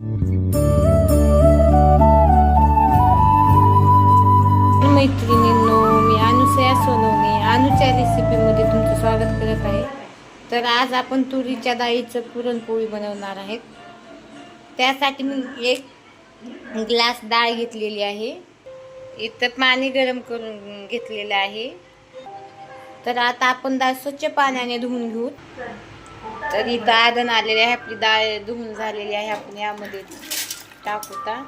मैत्रिणींनो मी अनुसया सोनवणे अनुच्या रेसिपीमध्ये तुमचं स्वागत करत आहे. तर आज आपण तुरीच्या डाळीचं पुरणपोळी बनवणार आहेत. त्यासाठी मी एक ग्लास डाळ घेतलेली आहे. इथं पाणी गरम करून घेतलेलं आहे. तर आता आपण डाळ स्वच्छ पाण्याने धुवून घेऊ. तर इथं आदन आलेली आहे आपली डाळ धुवून झालेली आहे आपण यामध्ये टाकूता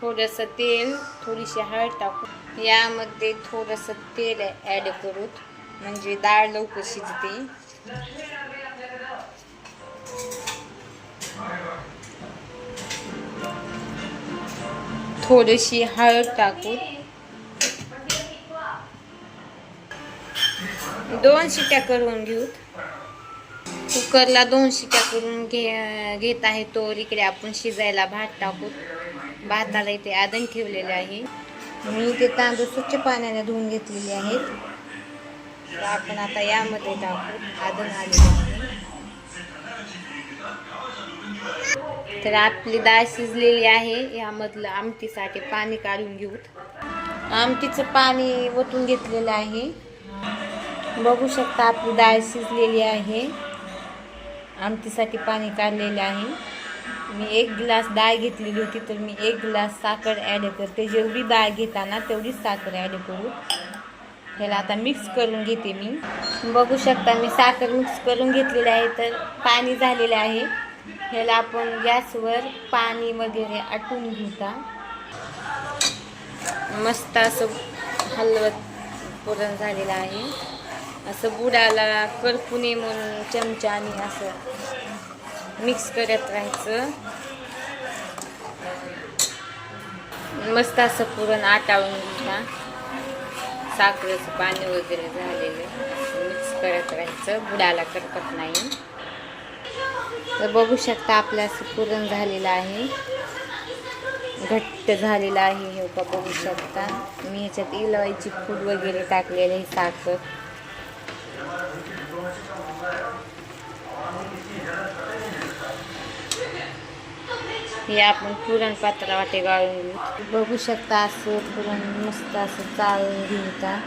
थोडंसं तेल थोडीशी हळद टाकू. यामध्ये थोडंसं तेल ॲड करू. म्हणजे डाळ लवकर शिजते. थोडीशी हळद टाकू. दोन शिट्या करून घेऊ. कुकरला दोन शिट्या करून घे घेत आहे तो. इकडे आपण शिजायला भात टाकू. भाताला इथे आदन ठेवलेले आहे. मी ते तांदूळ स्वच्छ पाण्याने धुवून घेतलेले आहेत. तर आपण आता यामध्ये टाकू. आदन आलेलं आहे. तर आपली डाळ शिजलेली आहे. यामधलं आमटीसाठी पाणी काढून घेऊत आमटीचं पाणी ओतून घेतलेलं आहे. बघू शकता आपली डाळ शिजलेली आहे. आमटीसाठी पाणी काढलेले आहे. मी एक ग्लास डाळ घेतलेली होती तर मी एक ग्लास साखर ॲड करते. जेवढी डाळ घेताना तेवढीच साखर ॲड करू. ह्याला आता मिक्स करून घेते मी. बघू शकता मी साखर मिक्स करून घेतलेली आहे तर पाणी झालेलं आहे. ह्याला आपण गॅसवर पाणी वगैरे आटून घेता. मस्त असं हलवत पुरण झालेलं आहे. असं बुडाला करपुने म्हणून चमच्याने असं मिक्स करत राहायचं. मस्त असं पुरण आटावून घ्या साखरेचं पाणी वगैरे झालेलं मिक्स करत राहायचं. बुडाला करपत नाही. तर बघू शकता आपलं असं पुरण झालेलं आहे. घट्ट झालेलं आहे हे का बघू शकता. मी ह्याच्यात इलवायची फूड वगैरे टाकलेलं आहे साखर. हे आपण पुरण पात्रा वाटे गाळून बघू शकता असं पुरण मस्त असं चाळून घेऊता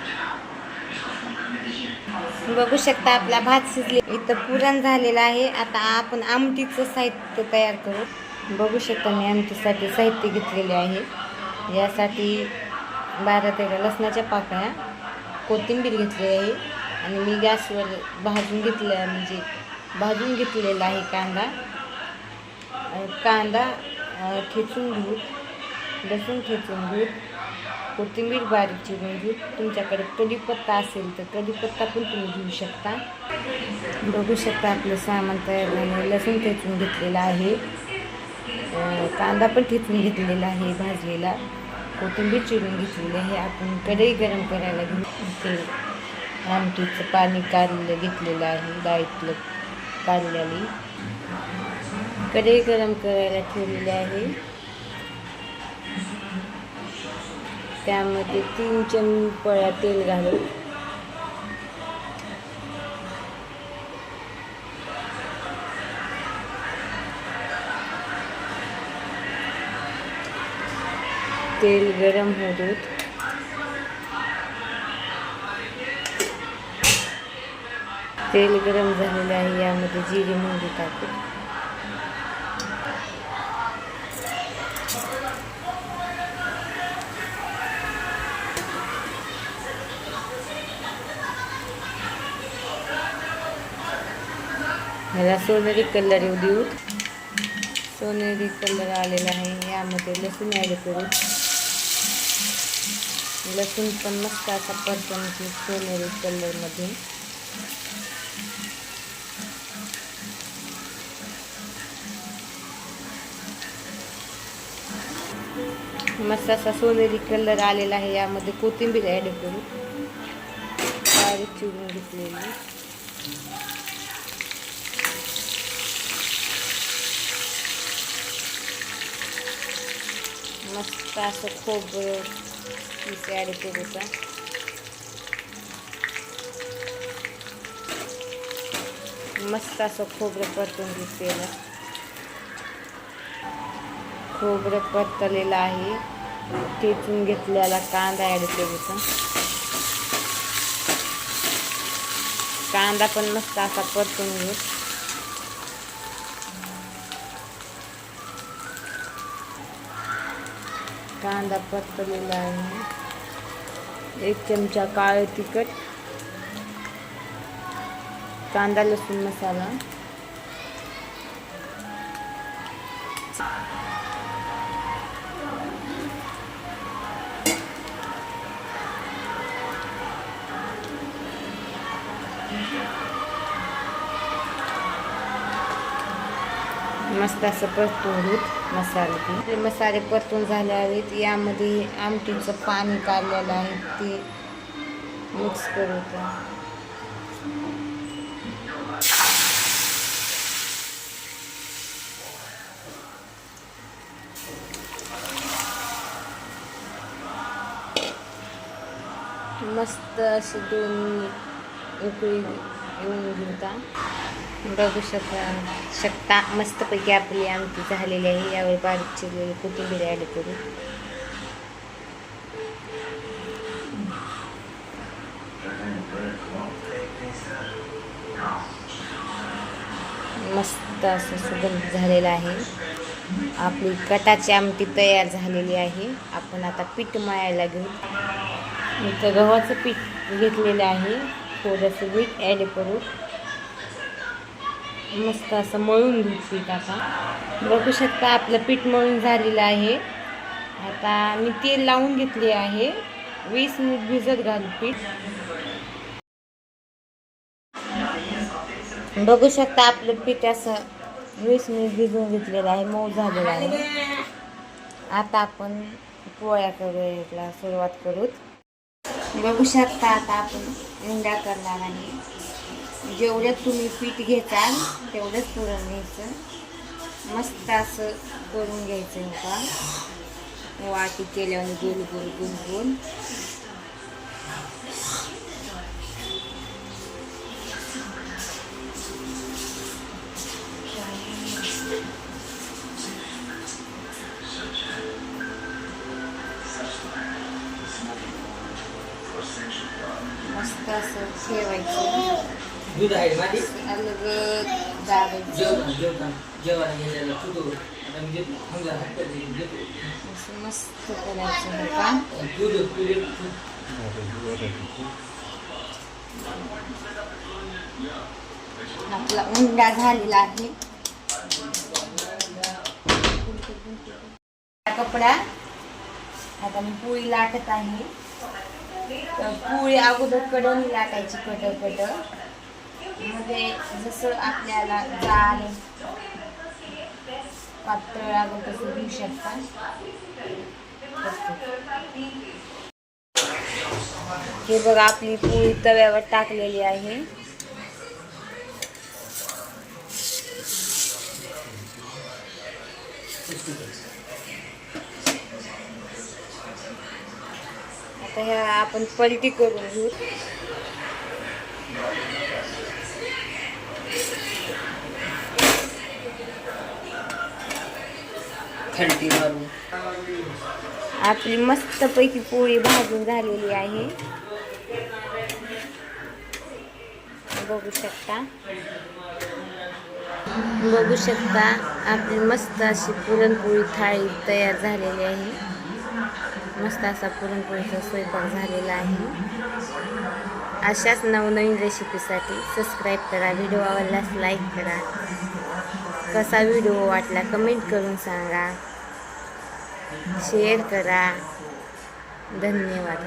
बघू शकता आपला भात शिजले. इथं पुरण झालेलं आहे. आता आपण आमटीचं साहित्य तयार करू. बघू शकता मी आमटीसाठी साहित्य घेतलेले आहे. यासाठी बारा तेरा लसणाच्या पाकळ्या कोथिंबीर घेतली आहे. आणि मी गॅसवर भाजून घेतलं म्हणजे भाजून घेतलेला आहे कांदा. कांदा ठेचून घेऊ. लसूण ठेचून घेऊ. कोथिंबीर बारीक चिरून घेऊ. तुमच्याकडे कढीपत्ता असेल तर कढीपत्ता पण तुम्ही घेऊ शकता. बघू शकता आपलं सामान तयार झालं. लसूण ठेचून घेतलेलं आहे. कांदा पण ठेचून घेतलेला आहे भाजलेला. कोथिंबीर चिरून घेतलेली आहे. आपण कढई गरम करायला घेऊ. ते आमटीचं पाणी काढलं घेतलेलं आहे डाळीतलं काढलेली कढई गरम करायला ठेवलेली आहे. त्यामध्ये तीन चमपळ्या तेल घालू तेल गरम होऊ तेल गरम झालेलं आहे यामध्ये जिरे मोहरी टाकू ह्याला सोनेरी कलर येऊ देऊ. सोनेरी कलर आलेला आहे यामध्ये लसूण ॲड करू. लसूण पण मस्त असा परतून सोनेरी कलरमध्ये मस्त असा सोनेरी कलर आलेला आहे. यामध्ये कोथिंबीर ॲड करू. बारीक चिरून घेतलेली. मस्त असं खोबरं पीस ॲड करूचा मस्त असं खोबरं परतून घेतलेलं. खोबरं परतलेलं आहे. ठेचून घेतलेला कांदा ॲड केलेचा कांदा पण मस्त असा परतून घेऊ कांदा परतलेला आहे. एक चमचा काळं तिखट. कांदा लसूण मसाला. मस्त असं परतून घेऊत मसाले ते. मसाले परतून झाले आहेत यामध्ये आमटीचं पाणी काढलेलं आहे ते मिक्स करू मस्त अशी दोन उकळी येऊन घेता बघू शकता शकता मस्तपैकी आपली आमटी झालेली आहे. यावर बारीक चिरलेली कोथिंबीर ॲड करू. मस्त असं सुगंध झालेला आहे. आपली कटाची आमटी तयार झालेली आहे. आपण आता पीठ मळायला घेऊ. इथं गव्हाचं पीठ घेतलेलं आहे. थोडंसं मीठ ॲड करू. मस्त असं मळून घेऊ पीठ आता. बघू शकता आपलं पीठ मळून झालेलं आहे. आता मी तेल लावून घेतले आहे. वीस मिनिट भिजत घालू पीठ. बघू शकता आपलं पीठ असं वीस मिनिट भिजवून घेतलेलं आहे मऊ झालेलं आहे. आता आपण पोळ्या करायला सुरुवात करूत. बघू शकता आता आपण उंडा करणार आणि जेवढ्यात तुम्ही पीठ घेताल तेवढंच पुरण घ्यायचं. मस्त असं करून घ्यायचं का वाटी केल्याने गोल गोल गुणगुण ठेवायचं दूध आहे माझी अलग दाबायचं जेवण जेवण आता मी समजा असं मस्त करायचं हे दूध आपला उंडा झालेला आहे. कपडा आता मी पोळी लाटत आहे. पोळी अगोदर कडणी लाटायची कट कटमध्ये जसं आपल्याला जाल पातळ अगोदर तसं घेऊ शकता. हे बघा आपली पोळी तव्यावर टाकलेली आहे. आता ह्या आपण पलटी करून घेऊ. खलटी मारून. आपली मस्तपैकी पोळी भाजून झालेली आहे. बघू शकता. बघू शकता आपली मस्त अशी पुरणपोळी थाळी तयार झालेली आहे. मस्त असा पुरणपोळीचा स्वयंपाक झालेला आहे. अशाच नवनवीन रेसिपीसाठी सबस्क्राईब करा व्हिडिओ आवडल्यास लाईक करा. कसा व्हिडिओ वाटला कमेंट करून सांगा. शेअर करा. धन्यवाद.